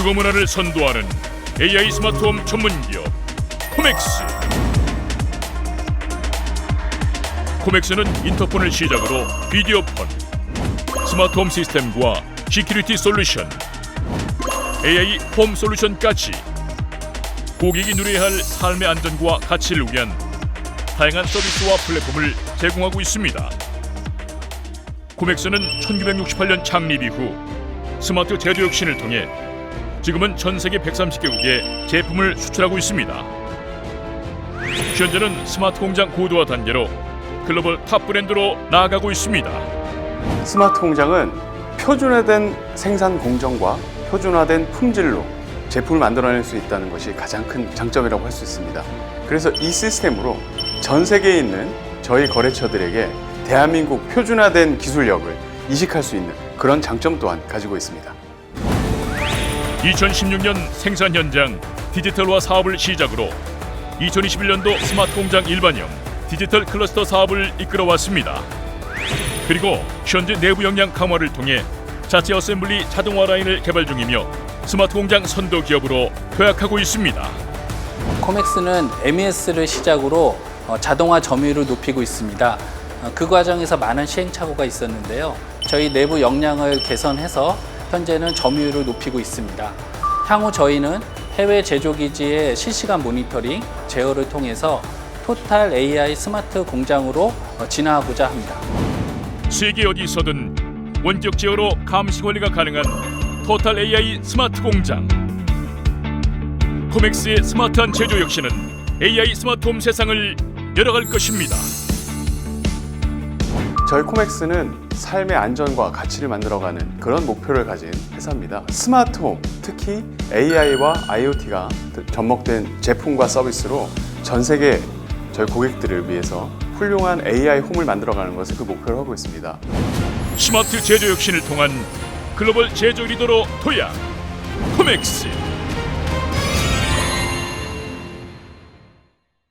주거 문화를 선도하는 AI 스마트홈 전문 기업 코맥스. 코맥스는 인터폰을 시작으로 비디오폰, 스마트홈 시스템과 시큐리티 솔루션, AI 홈 솔루션까지 고객이 누려야 할 삶의 안전과 가치를 위한 다양한 서비스와 플랫폼을 제공하고 있습니다. 코맥스는 1968년 창립 이후 스마트 제조 혁신을 통해 지금은 전 세계 130개국에 제품을 수출하고 있습니다. 현재는 스마트 공장 고도화 단계로 글로벌 탑 브랜드로 나아가고 있습니다. 스마트 공장은 표준화된 생산 공정과 표준화된 품질로 제품을 만들어낼 수 있다는 것이 가장 큰 장점이라고 할 수 있습니다. 그래서 이 시스템으로 전 세계에 있는 저희 거래처들에게 대한민국 표준화된 기술력을 이식할 수 있는 그런 장점 또한 가지고 있습니다. 2016년 생산 현장 디지털화 사업을 시작으로 2021년도 스마트 공장 일반형 디지털 클러스터 사업을 이끌어 왔습니다. 그리고 현재 내부 역량 강화를 통해 자체 어셈블리 자동화 라인을 개발 중이며 스마트 공장 선도 기업으로 도약하고 있습니다. 코맥스는 MES를 시작으로 어, 자동화 점유율을 높이고 있습니다. 어, 그 과정에서 많은 시행착오가 있었는데요. 저희 내부 역량을 개선해서 현재는 점유율을 높이고 있습니다. 향후 저희는 해외 제조기지의 실시간 모니터링, 제어를 통해서 토탈 AI 스마트 공장으로 어, 진화하고자 합니다. 세계 어디서든 원격 제어로 감시 관리가 가능한 토탈 AI 스마트 공장. 코맥스의 스마트한 제조 혁신은 AI 스마트홈 세상을 열어갈 것입니다. 저희 코맥스는 삶의 안전과 가치를 만들어가는 그런 목표를 가진 회사입니다. 스마트홈, 특히 AI와 IoT가 접목된 제품과 서비스로 전 세계 저희 고객들을 위해서 훌륭한 AI 홈을 만들어가는 것을 그 목표로 하고 있습니다. 스마트 제조 혁신을 통한 글로벌 제조 리더로 도약. 코맥스.